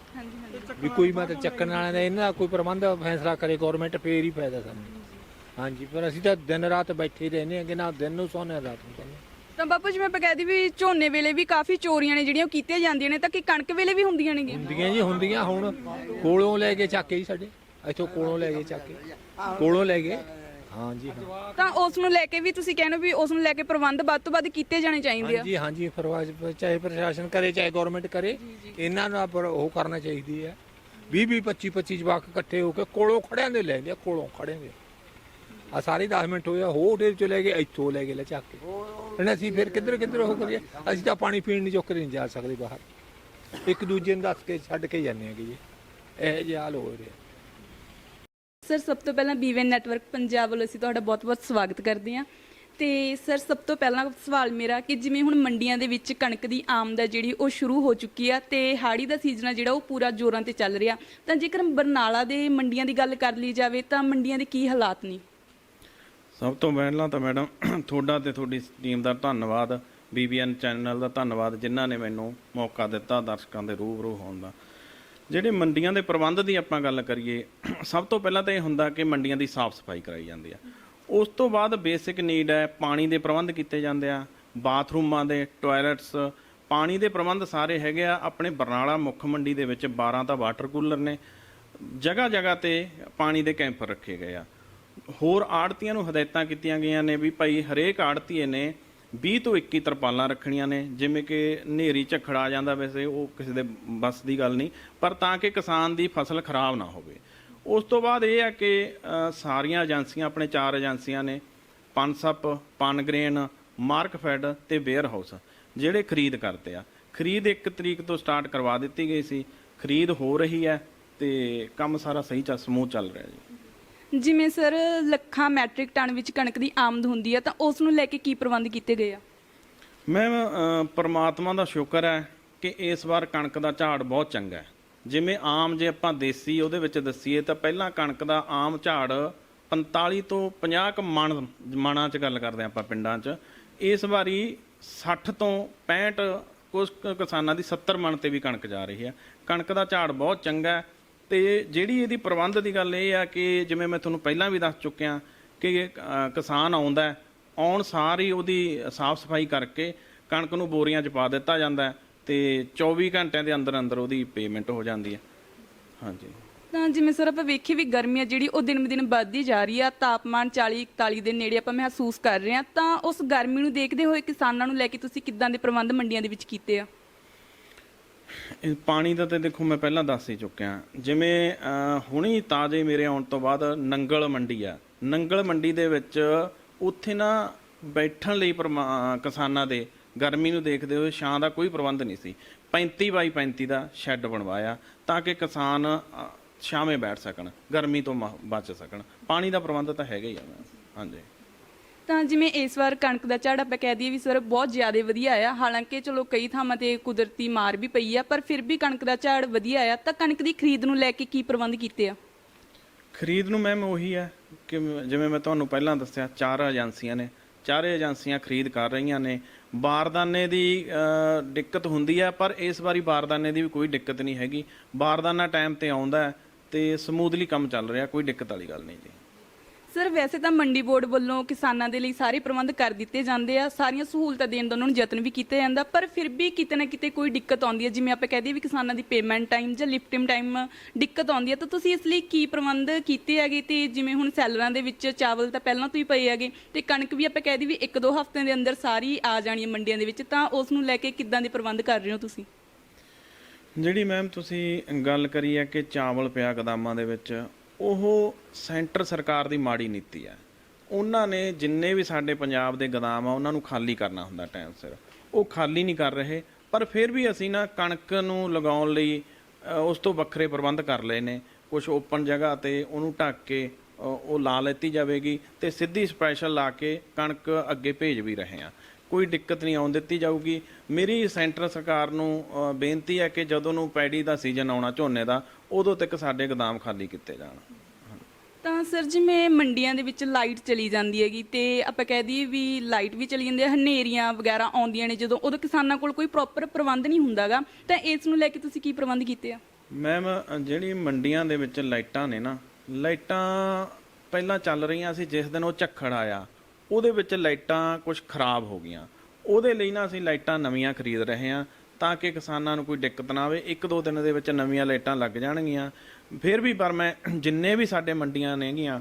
ਵੀ ਕੋਈ ਮਤਲਬ ਚੱਕਣ ਵਾਲਿਆਂ ਦਾ ਇਹਨਾਂ ਦਾ ਕੋਈ ਪ੍ਰਬੰਧ ਫੈਸਲਾ ਕਰੇ ਗਵਰਨਮੈਂਟ ਫੇਰ ਹੀ ਫਾਇਦਾ ਸਾਨੂੰ। ਹਾਂਜੀ ਪਰ ਅਸੀਂ ਤਾਂ ਦਿਨ ਰਾਤ ਬੈਠੇ ਹੀ ਰਹਿੰਦੇ ਹਾਂ ਕਿ ਨਾ ਦਿਨ ਨੂੰ ਸੌਂਦੇ ਹਾਂ, ਰਾਤ ਨੂੰ ਸੌਂਦੇ। ਤਾਂ ਬਾਪੂ ਜਿਵੇਂ ਆਪਾਂ ਕਹਿ ਦਈਏ ਵੀ ਝੋਨੇ ਵੇਲੇ ਵੀ ਕਾਫੀ ਚੋਰੀਆਂ ਨੇ ਜਿਹੜੀਆਂ ਉਹ ਕੀਤੀਆਂ ਜਾਂਦੀਆਂ ਨੇ ਤਾਂ ਕਿ ਕਣਕ ਵੇਲੇ ਵੀ ਹੁੰਦੀਆਂ ਨੇਗੀਆਂ? ਹੁੰਦੀਆਂ ਜੀ ਹੁੰਦੀਆਂ। ਹੁਣ ਕੋਲੋਂ ਲੈ ਕੇ ਚੱਕ ਕੇ ਜੀ ਸਾਡੇ। ਇੱਥੋਂ ਕੋਲੋਂ ਲੈ ਕੇ ਚੱਕ ਕੇ। ਕੋਲੋਂ ਲੈ ਕੇ। ਹਾਂਜੀ ਹਾਂ। ਤਾਂ ਉਸ ਨੂੰ ਲੈ ਕੇ ਵੀ ਤੁਸੀਂ ਕਹਿੰਦੇ ਹੋ ਵੀ ਉਸ ਨੂੰ ਲੈ ਕੇ ਪ੍ਰਬੰਧ ਵੱਧ ਤੋਂ ਵੱਧ ਕੀਤੇ ਜਾਣੇ ਚਾਹੀਦੇ ਆ? ਹਾਂਜੀ ਹਾਂਜੀ। ਫਰਵਾਜ ਚਾਹੇ ਪ੍ਰਸ਼ਾਸਨ ਕਰੇ ਚਾਹੇ ਗਵਰਨਮੈਂਟ ਕਰੇ ਇਹਨਾਂ ਦਾ ਪਰ ਉਹ ਕਰਨਾ ਚਾਹੀਦੀ ਹੈ। 20 20 25 25 ਜਵਾਕ ਇਕੱਠੇ ਹੋ ਕੇ ਕੋਲੋਂ ਖੜਿਆਂ ਦੇ ਲੈਂਦੇ ਆ ਕੋਲੋਂ ਖੜਿਆਂ ਦੇ। ਆ ਸਾਰੇ 10 ਮਿੰਟ ਹੋਇਆ ਹੋ ਉਹਦੇ ਚ ਲੈ ਕੇ ਇੱਥੋਂ ਲੈ ਕੇ ਲੈ ਚੱਕ ਕੇ। ਹੁਣ ਅਸੀਂ ਫਿਰ ਕਿੱਧਰ ਕਿੱਧਰ ਉਹ ਕਰੀਏ ਅਸੀਂ ਤਾਂ ਪਾਣੀ ਪੀਣ ਨਹੀਂ ਚੁੱਕ ਨਹੀਂ ਜਾ ਸਕਦੇ ਬਾਹਰ। ਇੱਕ ਦੂਜੇ ਨੂੰ ਦੱਸ ਕੇ ਛੱਡ ਕੇ ਜਾਂਦੇ ਆ ਜੀ। ਇਹ ਜਿਹਾ ਹਾਲ ਹੋ ਰਿਹਾ ਸਰ, ਸਭ ਤੋਂ ਪਹਿਲਾਂ ਬੀਵਨ ਨੈਟਵਰਕ ਪੰਜਾਬ ਵੱਲੋਂ ਅਸੀਂ ਤੁਹਾਡਾ ਬਹੁਤ-ਬਹੁਤ ਸਵਾਗਤ ਕਰਦੇ ਹਾਂ। ਤੇ ਸਰ, ਸਭ ਤੋਂ ਪਹਿਲਾਂ ਸਵਾਲ ਮੇਰਾ ਕਿ ਜਿਵੇਂ ਹੁਣ ਮੰਡੀਆਂ ਦੇ ਵਿੱਚ ਕਣਕ ਦੀ ਆਮਦ ਹੈ ਜਿਹੜੀ ਉਹ ਸ਼ੁਰੂ ਹੋ ਚੁੱਕੀ ਆ ਤੇ ਹਾੜੀ ਦਾ ਸੀਜ਼ਨ ਆ ਜਿਹੜਾ ਉਹ ਪੂਰਾ ਜ਼ੋਰਾਂ ਤੇ ਚੱਲ ਰਿਹਾ, ਤਾਂ ਜੇਕਰ ਬਰਨਾਲਾ ਦੇ ਮੰਡੀਆਂ ਦੀ ਗੱਲ ਕਰ ਲਈ ਜਾਵੇ ਤਾਂ ਮੰਡੀਆਂ ਦੇ ਕੀ ਹਾਲਾਤ ਨੇ? ਸਭ ਤੋਂ ਪਹਿਲਾਂ ਤਾਂ ਮੈਡਮ, ਤੁਹਾਡਾ ਤੇ ਤੁਹਾਡੀ ਟੀਮ ਦਾ ਧੰਨਵਾਦ ਬੀਬੀਐਨ ਚੈਨਲ ਦਾ ਧੰਨਵਾਦ, ਜਿਨ੍ਹਾਂ ਨੇ ਮੈਨੂੰ ਮੌਕਾ ਦਿੱਤਾ ਦਰਸ਼ਕਾਂ ਦੇ ਰੂਬਰੂ ਹੋਣ ਦਾ। ਜਿਹੜੇ ਮੰਡੀਆਂ ਦੇ ਪ੍ਰਬੰਧ ਦੀ ਆਪਾਂ ਗੱਲ ਕਰੀਏ, ਸਭ ਤੋਂ ਪਹਿਲਾਂ ਤਾਂ ਇਹ ਹੁੰਦਾ ਕਿ ਮੰਡੀਆਂ ਦੀ ਸਾਫ਼ ਸਫ਼ਾਈ ਕਰਾਈ ਜਾਂਦੀ ਆ। ਉਸ ਤੋਂ ਬਾਅਦ ਬੇਸਿਕ ਨੀਡ ਹੈ, ਪਾਣੀ ਦੇ ਪ੍ਰਬੰਧ ਕੀਤੇ ਜਾਂਦੇ ਆ, ਬਾਥਰੂਮਾਂ ਦੇ ਟਾਇਲਟਸ ਪਾਣੀ ਦੇ ਪ੍ਰਬੰਧ ਸਾਰੇ ਹੈਗੇ ਆ। ਆਪਣੇ ਬਰਨਾਲਾ ਮੁੱਖ ਮੰਡੀ ਦੇ ਵਿੱਚ 12 ਤਾਂ ਵਾਟਰ ਕੂਲਰ ਨੇ। ਜਗ੍ਹਾ ਜਗ੍ਹਾ ਤੇ ਪਾਣੀ ਦੇ ਕੈਂਪ ਰੱਖੇ ਗਏ ਆ। ਹੋਰ ਆੜਤੀਆਂ ਨੂੰ ਹਦਾਇਤਾਂ ਕੀਤੀਆਂ ਗਈਆਂ ਨੇ ਵੀ ਭਾਈ ਹਰੇਕ ਆੜਤੀਏ ਨੇ 20 ਤੋਂ 21 ਤਰਪਾਲਾਂ ਰੱਖਣੀਆਂ ਨੇ, ਜਿਵੇਂ ਕਿ ਹਨੇਰੀ ਝੱਖੜ ਆ ਜਾਂਦਾ ਵੈਸੇ, ਉਹ ਕਿਸੇ ਦੇ ਬਸ ਦੀ ਗੱਲ ਨਹੀਂ, ਪਰ ਤਾਂ ਕਿ ਕਿਸਾਨ ਦੀ ਫਸਲ ਖਰਾਬ ਨਾ ਹੋਵੇ। ਉਸ ਤੋਂ ਬਾਅਦ ਇਹ ਆ ਕਿ ਸਾਰੀਆਂ ਏਜੰਸੀਆਂ, ਆਪਣੇ ਚਾਰ ਏਜੰਸੀਆਂ ਨੇ, ਪਨਸਪ, ਪਨਗ੍ਰੇਨ, ਮਾਰਕਫੈਡ ਤੇ ਵੇਅਰ ਹਾਊਸ ਜਿਹੜੇ ਖਰੀਦ ਕਰਦੇ ਆ। ਖਰੀਦ 1 ਤਰੀਕ ਤੋਂ ਸਟਾਰਟ ਕਰਵਾ ਦਿੱਤੀ ਗਈ ਸੀ, ਖਰੀਦ ਹੋ ਰਹੀ ਹੈ ਤੇ ਕੰਮ ਸਾਰਾ ਸਹੀ ਚੱਲ ਸਮੂਹ ਚੱਲ ਰਿਹਾ ਜੀ। ਜਿਵੇਂ ਸਰ ਲੱਖਾਂ ਮੈਟ੍ਰਿਕ ਟਨ ਵਿੱਚ ਕਣਕ ਦੀ ਆਮਦ ਹੁੰਦੀ ਹੈ ਤਾਂ ਉਸ ਨੂੰ ਲੈ ਕੇ ਕੀ ਪ੍ਰਬੰਧ ਕੀਤੇ ਗਏ ਆ? ਮੈਮ ਪਰਮਾਤਮਾ ਦਾ ਸ਼ੁਕਰ ਹੈ ਕਿ ਇਸ ਵਾਰ ਕਣਕ ਦਾ ਝਾੜ ਬਹੁਤ ਚੰਗਾ ਹੈ। ਜਿਵੇਂ ਆਮ ਜੇ ਆਪਾਂ ਦੇਸੀ ਉਹਦੇ ਵਿੱਚ ਦੱਸੀਏ, ਤਾਂ ਪਹਿਲਾਂ ਕਣਕ ਦਾ ਆਮ ਝਾੜ 45 ਤੋਂ 50 ਕ ਮਣ, ਮਣਾਂ 'ਚ ਗੱਲ ਕਰਦੇ ਆਪਾਂ ਪਿੰਡਾਂ 'ਚ। ਇਸ ਵਾਰੀ 60 ਤੋਂ 65 ਕੁਝ ਕੁ ਕਿਸਾਨਾਂ ਦੀ 70 ਮਣ ਤੇ ਵੀ ਕਣਕ ਜਾ ਰਹੀ ਹੈ। ਕਣਕ ਦਾ ਝਾੜ ਬਹੁਤ ਚੰਗਾ ਹੈ। ਤੇ ਜਿਹੜੀ ਇਹਦੀ ਪ੍ਰਬੰਧ ਦੀ ਗੱਲ ਇਹ ਆ ਕਿ ਜਿਵੇਂ ਮੈਂ ਤੁਹਾਨੂੰ ਪਹਿਲਾਂ ਵੀ ਦੱਸ ਚੁੱਕਿਆ ਕਿ ਕਿਸਾਨ ਆਉਂਦਾ ਆਉਣ ਸਾਰ ਹੀ ਉਹਦੀ ਸਾਫ਼ ਸਫ਼ਾਈ ਕਰਕੇ ਕਣਕ ਨੂੰ ਬੋਰੀਆਂ 'ਚ ਪਾ ਦਿੱਤਾ ਜਾਂਦਾ ਹੈ ਤੇ 24 ਘੰਟਿਆਂ ਦੇ ਅੰਦਰ ਅੰਦਰ ਉਹਦੀ ਪੇਮੈਂਟ ਹੋ ਜਾਂਦੀ ਹੈ। ਹਾਂਜੀ। ਤਾਂ ਜਿਵੇਂ ਸਰ ਆਪਾਂ ਵੇਖੀ ਵੀ ਗਰਮੀ ਆ ਜਿਹੜੀ, ਉਹ ਦਿਨ ਬ ਦਿਨ ਵੱਧਦੀ ਜਾ ਰਹੀ ਆ, ਤਾਪਮਾਨ 40 41 ਦੇ ਨੇੜੇ ਆਪਾਂ ਮਹਿਸੂਸ ਕਰ ਰਹੇ ਆ ਤਾਂ ਉਸ ਗਰਮੀ ਨੂੰ ਦੇਖਦੇ ਹੋਏ ਕਿਸਾਨਾਂ ਨੂੰ ਲੈ ਕੇ ਤੁਸੀਂ ਕਿੱਦਾਂ ਦੇ ਪ੍ਰਬੰਧ ਮੰਡੀਆਂ ਦੇ ਵਿੱਚ ਕੀਤੇ ਆ? ਇਹ ਪਾਣੀ ਦਾ ਤੇ ਦੇਖੋ ਮੈਂ ਪਹਿਲਾਂ ਦੱਸ ਹੀ ਚੁੱਕਿਆ। ਜਿਵੇਂ ਅਹ, ਹੁਣੀ ਤਾਜ਼ੇ ਮੇਰੇ ਆਉਣ ਤੋਂ ਬਾਅਦ ਨੰਗਲ ਮੰਡੀ ਆ। ਨੰਗਲ ਮੰਡੀ ਦੇ ਵਿੱਚ ਉੱਥੇ ਨਾ ਬੈਠਣ ਲਈ ਪਰਮਾ- ਕਿਸਾਨਾਂ ਦੇ ਗਰਮੀ ਨੂੰ ਦੇਖਦੇ ਹੋਏ ਛਾਂ ਦਾ ਕੋਈ ਪ੍ਰਬੰਧ ਨਹੀਂ ਸੀ। 35 ਬਾਈ 35 ਦਾ ਸ਼ੈੱਡ ਬਣਵਾਇਆ ਤਾਂ ਕਿ ਕਿਸਾਨ ਛਾਵੇਂ ਬੈਠ ਸਕਣ ਗਰਮੀ ਤੋਂ ਮ- ਬਚ ਸਕਣ। ਪਾਣੀ ਦਾ ਪ੍ਰਬੰਧ ਤਾਂ ਹੈਗਾ ਹੀ ਆ। ਹਾਂਜੀ। ਤਾਂ ਜਿਵੇਂ ਇਸ ਵਾਰ ਕਣਕ ਦਾ ਝਾੜ ਆਪਾਂ ਕਹਿ ਦਈਏ ਵੀ ਸਰ ਬਹੁਤ ਜ਼ਿਆਦਾ ਵਧੀਆ ਆ ਹਾਲਾਂਕਿ ਚਲੋ ਕਈ ਥਾਵਾਂ ਤੇ ਕੁਦਰਤੀ ਮਾਰ ਵੀ ਪਈ ਆ, ਪਰ ਫਿਰ ਵੀ ਕਣਕ ਦਾ ਝਾੜ ਵਧੀਆ ਆ ਤਾਂ ਕਣਕ ਦੀ ਖਰੀਦ ਨੂੰ ਲੈ ਕੇ ਕੀ ਪ੍ਰਬੰਧ ਕੀਤੇ ਆ? ਖਰੀਦ ਨੂੰ ਮੈਮ ਉਹੀ ਹੈ ਕਿ ਜਿਵੇਂ ਮੈਂ ਤੁਹਾਨੂੰ ਪਹਿਲਾਂ ਦੱਸਿਆ, ਚਾਰ ਏਜੰਸੀਆਂ ਨੇ। ਚਾਰੇ ਏਜੰਸੀਆਂ ਖਰੀਦ ਕਰ ਰਹੀਆਂ ਨੇ। ਬਾਰਦਾਨੇ ਦੀ ਦਿੱਕਤ ਹੁੰਦੀ ਆ, ਪਰ ਇਸ ਵਾਰੀ ਬਾਰਦਾਨੇ ਦੀ ਵੀ ਕੋਈ ਦਿੱਕਤ ਨਹੀਂ ਹੈਗੀ। ਬਾਰਦਾਨਾ ਟਾਈਮ ਤੇ ਆਉਂਦਾ ਹੈ ਤੇ ਸਮੂਥਲੀ ਕੰਮ ਚੱਲ ਰਿਹਾ, ਕੋਈ ਦਿੱਕਤ ਵਾਲੀ ਗੱਲ ਨਹੀਂ ਜੀ। ਸਰ, ਵੈਸੇ ਤਾਂ ਮੰਡੀ ਬੋਰਡ ਵੱਲੋਂ ਕਿਸਾਨਾਂ ਦੇ ਲਈ ਸਾਰੇ ਪ੍ਰਬੰਧ ਕਰ ਦਿੱਤੇ ਜਾਂਦੇ ਆ। ਸਾਰੀਆਂ ਸਹੂਲਤਾਂ ਦੇਣ ਦਾ ਉਹਨਾਂ ਨੂੰ ਯਤਨ ਵੀ ਕੀਤਾ ਜਾਂਦਾ, ਪਰ ਫਿਰ ਵੀ ਕਿਤੇ ਨਾ ਕਿਤੇ ਕੋਈ ਦਿੱਕਤ ਆਉਂਦੀ ਹੈ। ਜਿਵੇਂ ਆਪਾਂ ਕਹਦੇ ਵੀ ਕਿਸਾਨਾਂ ਦੀ ਪੇਮੈਂਟ ਟਾਈਮ ਜਾਂ ਲਿਫਟਿੰਗ ਟਾਈਮ ਦਿੱਕਤ ਆਉਂਦੀ ਹੈ, ਤਾਂ ਤੁਸੀਂ ਇਸ ਲਈ ਕੀ ਪ੍ਰਬੰਧ ਕੀਤੇ ਹੈਗੇ? ਤੇ ਜਿਵੇਂ ਹੁਣ ਸੈਲਰਾਂ ਦੇ ਵਿੱਚ ਚਾਵਲ ਤਾਂ ਪਹਿਲਾਂ ਤੋਂ ਹੀ ਪਏ ਹੈਗੇ, ਤੇ ਕਣਕ ਵੀ ਆਪਾਂ ਕਹਦੇ ਵੀ ਇੱਕ ਦੋ ਹਫ਼ਤਿਆਂ ਦੇ ਅੰਦਰ ਸਾਰੀ ਆ ਜਾਣੀ ਹੈ ਮੰਡੀਆਂ ਦੇ ਵਿੱਚ, ਤਾਂ ਉਸ ਨੂੰ ਲੈ ਕੇ ਕਿੱਦਾਂ ਦੇ ਪ੍ਰਬੰਧ ਕਰ ਰਹੇ ਹੋ ਤੁਸੀਂ? ਜਿਹੜੀ ਮੈਮ ਤੁਸੀਂ ਗੱਲ ਕਰੀ ਹੈ ਕਿ ਚਾਵਲ ਪਿਆ ਗਦਾਮਾਂ ਦੇ ਵਿੱਚ ਉਹ ਸੈਂਟਰ ਸਰਕਾਰ ਦੀ ਮਾੜੀ ਨੀਤੀ ਹੈ। ਉਹਨਾਂ ਨੇ ਜਿੰਨੇ ਵੀ ਸਾਡੇ ਪੰਜਾਬ ਦੇ ਗਦਾਮ ਆ, ਉਹਨਾਂ ਨੂੰ ਖਾਲੀ ਕਰਨਾ ਹੁੰਦਾ ਟਾਈਮ ਸਿਰ। ਉਹ ਖਾਲੀ ਨਹੀਂ ਕਰ ਰਹੇ, ਪਰ ਫਿਰ ਵੀ ਅਸੀਂ ਨਾ ਕਣਕ ਨੂੰ ਲਗਾਉਣ ਲਈ ਉਸ ਤੋਂ ਵੱਖਰੇ ਪ੍ਰਬੰਧ ਕਰ ਲਏ ਨੇ। ਕੁਝ ਓਪਨ ਜਗ੍ਹਾ ਤੇ ਉਹਨੂੰ ਢੱਕ ਕੇ ਉਹ ਲਾ ਲੈਤੀ ਜਾਵੇਗੀ ਤੇ ਸਿੱਧੀ ਸਪੈਸ਼ਲ ਲਾ ਕੇ ਕਣਕ ਅੱਗੇ ਭੇਜ ਵੀ ਰਹੇ ਆ ਕੋਈ ਦਿੱਕਤ ਨਹੀਂ ਆਉਣ ਦਿੱਤੀ ਜਾਊਗੀ। ਮੇਰੀ ਸੈਂਟਰ ਸਰਕਾਰ ਨੂੰ ਬੇਨਤੀ ਹੈ ਕਿ ਜਦੋਂ ਨੂੰ ਪੈੜੀ ਦਾ ਸੀਜ਼ਨ ਆਉਣਾ, ਝੋਨੇ ਦਾ ਉਦੋਂ ਤੱਕ ਸਾਡੇ ਗੋਦਾਮ ਖਾਲੀ ਕੀਤੇ ਜਾਣ। ਤਾਂ ਸਰ ਜਿਵੇਂ ਮੰਡੀਆਂ ਦੇ ਵਿੱਚ ਲਾਈਟ ਚਲੀ ਜਾਂਦੀ ਹੈਗੀ ਤੇ ਆਪਾਂ ਕਹਿ ਦਈਏ ਵੀ ਲਾਈਟ ਵੀ ਚਲੀ ਜਾਂਦੀ ਹੈ ਹਨੇਰੀਆਂ ਵਗੈਰਾ ਆਉਂਦੀਆਂ ਨੇ ਜਦੋਂ ਉਦੋਂ ਕਿਸਾਨਾਂ ਕੋਲ ਕੋਈ ਪ੍ਰੋਪਰ ਪ੍ਰਬੰਧ ਨਹੀਂ ਹੁੰਦਾਗਾ। ਤਾਂ ਇਸ ਨੂੰ ਲੈ ਕੇ ਤੁਸੀਂ ਕੀ ਪ੍ਰਬੰਧ ਕੀਤੇ ਆ? ਮੈਮ ਜਿਹੜੀ ਮੰਡੀਆਂ ਦੇ ਵਿੱਚ ਲਾਈਟਾਂ ਨੇ ਨਾ ਲਾਈਟਾਂ ਪਹਿਲਾਂ ਚੱਲ ਰਹੀਆਂ ਸੀ ਜਿਸ ਦਿਨ ਉਹ ਝੱਖੜ ਆਇਆ ਉਹਦੇ ਵਿੱਚ ਲਾਈਟਾਂ ਕੁਝ ਖਰਾਬ ਹੋ ਗਈਆਂ। ਉਹਦੇ ਲਈ ਨਾ ਅਸੀਂ ਲਾਈਟਾਂ ਨਵੀਆਂ ਖਰੀਦ ਰਹੇ ਹਾਂ। ਤਾਂ ਕਿ ਕਿਸਾਨਾਂ ਨੂੰ ਕੋਈ ਦਿੱਕਤ ਨਾ ਆਵੇ। ਇੱਕ ਦੋ ਦਿਨ ਦੇ ਵਿੱਚ ਨਵੀਆਂ ਲਾਈਟਾਂ ਲੱਗ ਜਾਣਗੀਆਂ। ਫਿਰ ਵੀ ਪਰ ਮੈਂ ਜਿੰਨੇ ਵੀ ਸਾਡੇ ਮੰਡੀਆਂ ਨੇਗੀਆਂ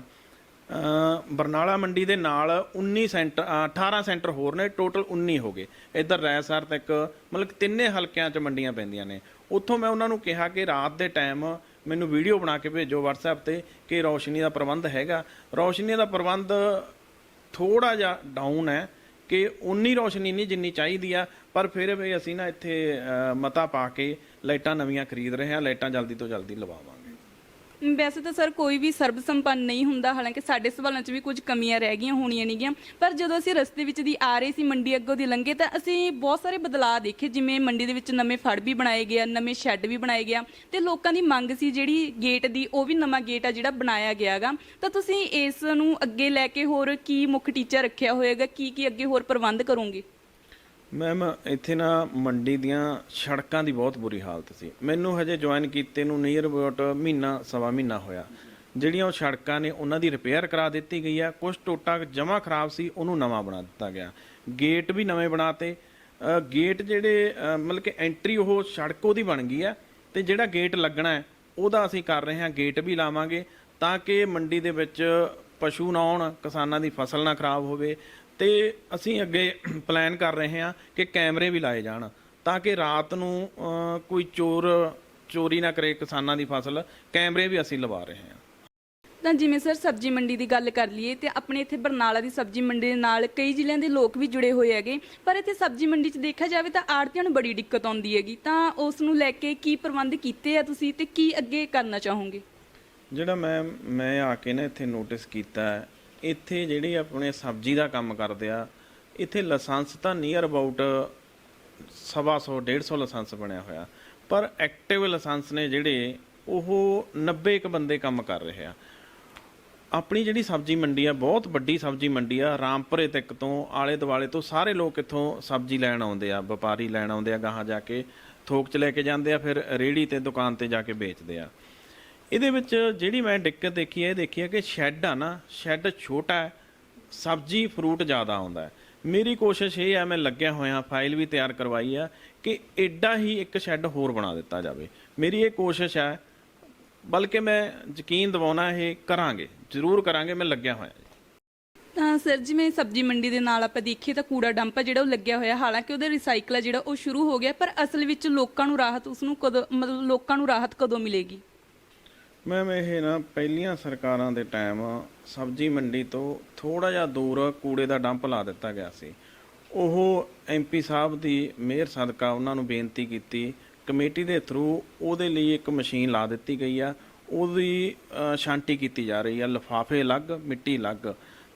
ਬਰਨਾਲਾ ਮੰਡੀ ਦੇ ਨਾਲ 19 ਸੈਂਟਰ ਅ, 18 ਸੈਂਟਰ ਹੋਰ ਨੇ ਟੋਟਲ 19 ਹੋ ਗਏ। ਇੱਧਰ ਰੈਸਰ ਤੱਕ ਮਤਲਬ ਤਿੰਨੇ ਹਲਕਿਆਂ 'ਚ ਮੰਡੀਆਂ ਪੈਂਦੀਆਂ ਨੇ। ਉੱਥੋਂ ਮੈਂ ਉਹਨਾਂ ਨੂੰ ਕਿਹਾ ਕਿ ਰਾਤ ਦੇ ਟਾਈਮ ਮੈਨੂੰ ਵੀਡੀਓ ਬਣਾ ਕੇ ਭੇਜੋ WhatsApp ਤੇ ਕਿ ਰੌਸ਼ਨੀ ਦਾ ਪ੍ਰਬੰਧ ਹੈਗਾ। ਰੌਸ਼ਨੀ ਦਾ ਪ੍ਰਬੰਧ ਥੋੜਾ ਜਿਹਾ ਡਾਊਨ ਹੈ। ਕਿ ਉਨੀ ਰੋਸ਼ਨੀ ਨਹੀਂ ਜਿੰਨੀ ਚਾਹੀਦੀ ਆ, ਪਰ ਫਿਰ ਵੀ ਅਸੀਂ ਨਾ ਇੱਥੇ ਮਤਾ ਪਾ ਕੇ ਲਾਈਟਾਂ ਨਵੀਆਂ ਖਰੀਦ ਰਹੇ ਹਾਂ, ਲਾਈਟਾਂ ਜਲਦੀ ਤੋਂ ਜਲਦੀ ਲਵਾਵਾਂਗੇ। ਵੈਸੇ ਤਾਂ ਸਰ ਕੋਈ ਵੀ ਸਰਬ ਸੰਪੰਨ ਨਹੀਂ ਹੁੰਦਾ, ਹਾਲਾਂਕਿ ਸਾਡੇ ਸਵਾਲਾਂ 'ਚ ਵੀ ਕੁਝ ਕਮੀਆਂ ਰਹਿ ਗਈਆਂ ਹੋਣੀਆਂ ਨੇਗੀਆਂ। ਪਰ ਜਦੋਂ ਅਸੀਂ ਰਸਤੇ ਵਿੱਚ ਦੀ ਆ ਰਹੇ ਸੀ ਮੰਡੀ ਅੱਗੋਂ ਦੀ ਲੰਘੇ, ਤਾਂ ਅਸੀਂ ਬਹੁਤ ਸਾਰੇ ਬਦਲਾਅ ਦੇਖੇ, ਜਿਵੇਂ ਮੰਡੀ ਦੇ ਵਿੱਚ ਨਵੇਂ ਫੜ ਵੀ ਬਣਾਏ ਗਏ ਆ, ਨਵੇਂ ਸ਼ੈੱਡ ਵੀ ਬਣਾਏ ਗਿਆ ਆ। ਤੇ ਲੋਕਾਂ ਦੀ ਮੰਗ ਸੀ ਜਿਹੜੀ ਗੇਟ ਦੀ, ਉਹ ਵੀ ਨਵਾਂ ਗੇਟ ਆ ਜਿਹੜਾ ਬਣਾਇਆ ਗਿਆਗਾ ਤਾਂ ਤੁਸੀਂ ਇਸ ਨੂੰ ਅੱਗੇ ਲੈ ਕੇ ਹੋਰ ਕੀ ਮੁੱਖ ਟੀਚਾ ਰੱਖਿਆ ਹੋਏਗਾ? ਕੀ ਕੀ ਅੱਗੇ ਹੋਰ ਪ੍ਰਬੰਧ ਕਰੋਗੇ? ਮੈਮ ਇੱਥੇ ਨਾ ਮੰਡੀ ਦੀਆਂ ਸੜਕਾਂ ਦੀ ਬਹੁਤ ਬੁਰੀ ਹਾਲਤ ਸੀ। ਮੈਨੂੰ ਹਜੇ ਜੁਆਇਨ ਕੀਤੇ ਨੂੰ ਨੀਅਰ ਅਬਾਊਟ ਮਹੀਨਾ ਸਵਾ ਮਹੀਨਾ ਹੋਇਆ। ਜਿਹੜੀਆਂ ਉਹ ਸੜਕਾਂ ਨੇ ਉਹਨਾਂ ਦੀ ਰਿਪੇਅਰ ਕਰਾ ਦਿੱਤੀ ਗਈ ਆ। ਕੁਝ ਟੋਟਾ ਜਮਾ ਖਰਾਬ ਸੀ ਉਹਨੂੰ ਨਵਾਂ ਬਣਾ ਦਿੱਤਾ ਗਿਆ। ਗੇਟ ਵੀ ਨਵੇਂ ਬਣਾਤੇ। ਅ, ਗੇਟ ਜਿਹੜੇ ਮਤਲਬ ਕਿ ਐਂਟਰੀ ਉਹ ਸੜਕ ਉਹਦੀ ਬਣ ਗਈ ਆ ਤੇ ਜਿਹੜਾ ਗੇਟ ਲੱਗਣਾ ਹੈ ਉਹਦਾ ਅਸੀਂ ਕਰ ਰਹੇ ਹਾਂ ਗੇਟ ਵੀ ਲਾਵਾਂਗੇ ਤਾਂ ਕਿ ਮੰਡੀ ਦੇ ਵਿੱਚ ਪਸ਼ੂ ਨਾ ਆਉਣ ਕਿਸਾਨਾਂ ਦੀ ਫਸਲ ਨਾ ਖਰਾਬ ਹੋਵੇ। ਤੇ ਅਸੀਂ ਅੱਗੇ ਪਲਾਨ ਕਰ ਰਹੇ ਹਾਂ ਕਿ ਕੈਮਰੇ ਵੀ ਲਾਏ ਜਾਣ ਤਾਂ ਕਿ ਰਾਤ ਨੂੰ ਕੋਈ ਚੋਰ ਚੋਰੀ ਨਾ ਕਰੇ ਕਿਸਾਨਾਂ ਦੀ ਫਸਲ ਕੈਮਰੇ ਵੀ ਅਸੀਂ ਲਵਾ ਰਹੇ ਹਾਂ। ਤਾਂ ਜਿਵੇਂ ਸਰ ਸਬਜ਼ੀ ਮੰਡੀ ਦੀ ਗੱਲ ਕਰ ਲਈਏ ਤੇ ਆਪਣੇ ਇੱਥੇ ਬਰਨਾਲਾ ਦੀ ਸਬਜ਼ੀ ਮੰਡੀ ਦੇ ਨਾਲ ਕਈ ਜ਼ਿਲ੍ਹਿਆਂ ਦੇ ਲੋਕ ਵੀ ਜੁੜੇ ਹੋਏ ਹੈਗੇ ਪਰ ਇੱਥੇ ਸਬਜ਼ੀ ਮੰਡੀ 'ਚ ਦੇਖਿਆ ਜਾਵੇ ਤਾਂ ਆੜਤੀਆਂ ਨੂੰ ਬੜੀ ਦਿੱਕਤ ਆਉਂਦੀ ਹੈਗੀ ਤਾਂ ਉਸ ਨੂੰ ਲੈ ਕੇ ਕੀ ਪ੍ਰਬੰਧ ਕੀਤੇ ਆ ਤੁਸੀਂ ਤੇ ਕੀ ਅੱਗੇ ਕਰਨਾ ਚਾਹੋਗੇ? ਜਿਹੜਾ ਮੈਂ ਮੈਂ ਆ ਕੇ ਨਾ ਇੱਥੇ ਨੋਟਿਸ ਕੀਤਾ ਹੈ, ਇੱਥੇ ਜਿਹੜੇ ਆਪਣੇ ਸਬਜ਼ੀ ਦਾ ਕੰਮ ਕਰਦੇ ਆ, ਇੱਥੇ ਲਾਇਸੈਂਸ ਤਾਂ ਨੀਅਰ ਅਬਾਊਟ ਸਵਾ ਸੌ 150 ਲਾਇਸੈਂਸ ਬਣਿਆ ਹੋਇਆ। ਪਰ ਐਕਟਿਵ ਲਾਇਸੈਂਸ ਨੇ ਜਿਹੜੇ, ਉਹ 90 ਕੁ ਬੰਦੇ ਕੰਮ ਕਰ ਰਹੇ ਆ। ਆਪਣੀ ਜਿਹੜੀ ਸਬਜ਼ੀ ਮੰਡੀ ਆ, ਬਹੁਤ ਵੱਡੀ ਸਬਜ਼ੀ ਮੰਡੀ ਆ, ਰਾਮਪੁਰੇ ਤੱਕ ਤੋਂ ਆਲੇ ਦੁਆਲੇ ਤੋਂ ਸਾਰੇ ਲੋਕ ਇੱਥੋਂ ਸਬਜ਼ੀ ਲੈਣ ਆਉਂਦੇ ਆ, ਵਪਾਰੀ ਲੈਣ ਆਉਂਦੇ ਆ, ਗਾਹਾਂ ਜਾ ਕੇ, ਥੋਕ ਚ ਲੈ ਕੇ ਜਾਂਦੇ ਆ, ਫਿਰ ਰੇੜੀ ਤੇ ਦੁਕਾਨ ਤੇ ਜਾ ਕੇ ਵੇਚਦੇ ਆ। ਇਹਦੇ ਵਿੱਚ ਜਿਹੜੀ ਮੈਂ ਦਿੱਕਤ ਦੇਖੀ ਹੈ, ਇਹ ਦੇਖੀ ਹੈ ਕਿ ਸ਼ੈੱਡ ਆ ਨਾ, ਸ਼ੈੱਡ ਛੋਟਾ ਹੈ, ਸਬਜ਼ੀ, ਫਰੂਟ ਜ਼ਿਆਦਾ ਆਉਂਦਾ ਹੈ। ਮੇਰੀ ਕੋਸ਼ਿਸ਼ ਇਹ ਹੈ, ਮੈਂ ਲੱਗਿਆ ਹੋਇਆ ਫਾਈਲ ਵੀ ਤਿਆਰ ਕਰਵਾਈ ਆ, ਕਿ ਐਡਾ ਹੀ ਇੱਕ ਸ਼ੈੱਡ ਹੋਰ ਬਣਾ ਦਿੱਤਾ ਜਾਵੇ। ਮੇਰੀ ਇਹ ਕੋਸ਼ਿਸ਼ ਹੈ, ਬਲਕਿ ਮੈਂ ਯਕੀਨ ਦਿਵਾਉਣਾ, ਇਹ ਕਰਾਂਗੇ, ਜ਼ਰੂਰ ਕਰਾਂਗੇ, ਮੈਂ ਲੱਗਿਆ ਹੋਇਆ ਜੀ। ਤਾਂ ਸਰ ਜੀ, ਮੈਂ ਸਬਜ਼ੀ ਮੰਡੀ ਦੇ ਨਾਲ ਆਪਾਂ ਦੇਖੀਏ ਤਾਂ ਕੂੜਾ ਡੰਪ ਆ ਜਿਹੜਾ ਉਹ ਲੱਗਿਆ ਹੋਇਆ, ਹਾਲਾਂਕਿ ਉਹਦਾ ਰਿਸਾਈਕਲ ਆ ਜਿਹੜਾ ਉਹ ਸ਼ੁਰੂ ਹੋ ਗਿਆ, ਪਰ ਅਸਲ ਵਿੱਚ ਲੋਕਾਂ ਨੂੰ ਰਾਹਤ ਉਸ ਨੂੰ ਕਦੋਂ, ਮਤਲਬ ਲੋਕਾਂ ਨੂੰ ਰਾਹਤ ਕਦੋਂ ਮਿਲੇਗੀ? ਮੈਮ, ਇਹ ਨਾ ਪਹਿਲੀਆਂ ਸਰਕਾਰਾਂ ਦੇ ਟਾਈਮ ਸਬਜ਼ੀ ਮੰਡੀ ਤੋਂ ਥੋੜਾ ਜਿਹਾ ਦੂਰ ਕੂੜੇ ਦਾ ਡੰਪ ਲਾ ਦਿੱਤਾ ਗਿਆ ਸੀ। ਉਹ ਐਮਪੀ ਸਾਹਿਬ ਦੀ ਮਿਹਰ ਸਦਕਾ ਉਹਨਾਂ ਨੂੰ ਬੇਨਤੀ ਕੀਤੀ, ਕਮੇਟੀ ਦੇ ਥਰੂ ਉਹਦੇ ਲਈ ਇੱਕ ਮਸ਼ੀਨ ਲਾ ਦਿੱਤੀ ਗਈ ਆ। ਉਹਦੀ ਛਾਂਟੀ ਕੀਤੀ ਜਾ ਰਹੀ ਆ, ਲਿਫਾਫੇ ਅਲੱਗ, ਮਿੱਟੀ ਅਲੱਗ।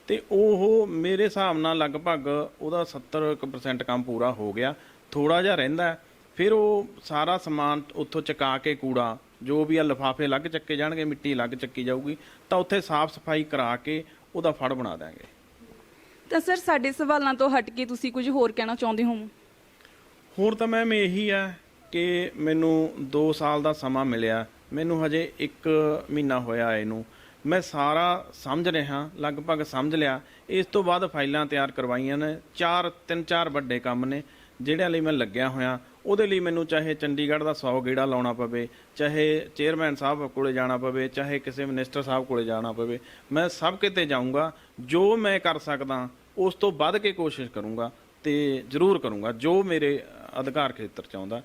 ਤੇ ਉਹ ਮੇਰੇ ਹਿਸਾਬ ਨਾਲ ਲਗਭਗ ਉਹਦਾ 70% ਕੰਮ ਪੂਰਾ ਹੋ ਗਿਆ। ਥੋੜਾ ਜਿਹਾ ਰਹਿੰਦਾ ਫਿਰ ਉਹ ਸਾਰਾ ਸਮਾਨ ਉੱਥੋਂ ਚਕਾ ਕੇ ਕੂੜਾ ਜੋ ਵੀ ਆ ਲਿਫਾਫੇ ਅਲੱਗ ਚੱਕੇ ਜਾਣਗੇ ਮਿੱਟੀ ਅਲੱਗ ਚੱਕੀ ਜਾਊਗੀ ਤਾਂ ਉੱਥੇ ਸਾਫ਼ ਸਫ਼ਾਈ ਕਰਾ ਕੇ ਉਹਦਾ ਫੜ ਬਣਾ ਦਾਂਗੇ ਤਾਂ ਸਰ ਸਾਡੇ ਸਵਾਲਾਂ ਤੋਂ ਹਟ ਕੇ ਤੁਸੀਂ ਕੁਝ ਹੋਰ ਕਹਿਣਾ ਚਾਹੁੰਦੇ ਹੋ? ਹੋਰ ਤਾਂ ਮੈਮ ਇਹੀ ਆ ਕਿ ਮੈਨੂੰ 2 ਸਾਲ ਦਾ ਸਮਾਂ ਮਿਲਿਆ। ਮੈਨੂੰ ਹਜੇ 1 ਮਹੀਨਾ ਹੋਇਆ ਇਹਨੂੰ। ਮੈਂ ਸਾਰਾ ਸਮਝ ਰਿਹਾ ਲਗਭਗ ਸਮਝ ਲਿਆ। ਇਸ ਤੋਂ ਬਾਅਦ ਫਾਈਲਾਂ ਤਿਆਰ ਕਰਵਾਈਆਂ ਨੇ। ਚਾਰ ਤਿੰਨ ਚਾਰ ਵੱਡੇ ਕੰਮ ਨੇ ਜਿਹੜਿਆਂ ਲਈ ਮੈਂ ਲੱਗਿਆ ਹੋਇਆ। ਉਹਦੇ ਲਈ ਮੈਨੂੰ ਚਾਹੇ ਚੰਡੀਗੜ੍ਹ ਦਾ 100 ਗੇੜਾ ਲਾਉਣਾ ਪਵੇ, ਚਾਹੇ ਚੇਅਰਮੈਨ ਸਾਹਿਬ ਕੋਲੇ ਜਾਣਾ ਪਵੇ, ਚਾਹੇ ਕਿਸੇ ਮਿਨਿਸਟਰ ਸਾਹਿਬ ਕੋਲੇ ਜਾਣਾ ਪਵੇ, ਮੈਂ ਸਭ ਕਿਤੇ ਜਾਊਂਗਾ, ਜੋ ਮੈਂ ਕਰ ਸਕਦਾ, ਉਸ ਤੋਂ ਵੱਧ ਕੇ ਕੋਸ਼ਿਸ਼ ਕਰੂੰਗਾ ਤੇ ਜ਼ਰੂਰ ਕਰੂੰਗਾ, ਜੋ ਮੇਰੇ ਅਧਿਕਾਰ ਖੇਤਰ ਚ ਆਉਂਦਾ।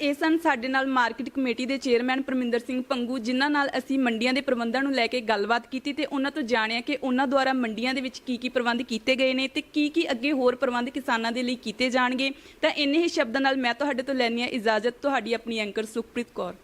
ਇਹ ਸਨ ਸਾਡੇ ਨਾਲ ਮਾਰਕੀਟ ਕਮੇਟੀ ਦੇ ਚੇਅਰਮੈਨ ਪਰਮਿੰਦਰ ਸਿੰਘ ਪੰਗੂ, ਜਿਨ੍ਹਾਂ ਨਾਲ ਅਸੀਂ ਮੰਡੀਆਂ ਦੇ ਪ੍ਰਬੰਧਾਂ ਨੂੰ ਲੈ ਕੇ ਗੱਲਬਾਤ ਕੀਤੀ ਤੇ ਉਹਨਾਂ ਤੋਂ ਜਾਣਿਆ ਕਿ ਉਹਨਾਂ ਦੁਆਰਾ ਮੰਡੀਆਂ ਦੇ ਵਿੱਚ ਕੀ ਕੀ ਪ੍ਰਬੰਧ ਕੀਤੇ ਗਏ ਨੇ ਤੇ ਕੀ ਕੀ ਅੱਗੇ ਹੋਰ ਪ੍ਰਬੰਧ ਕਿਸਾਨਾਂ ਦੇ ਲਈ ਕੀਤੇ ਜਾਣਗੇ। ਤਾਂ ਇੰਨੇ ਹੀ ਸ਼ਬਦਾਂ ਨਾਲ ਮੈਂ ਤੁਹਾਡੇ ਤੋਂ ਲੈਣੀ ਆ ਇਜਾਜ਼ਤ, ਤੁਹਾਡੀ ਆਪਣੀ ਐਂਕਰ ਸੁਖਪ੍ਰੀਤ ਕੌਰ।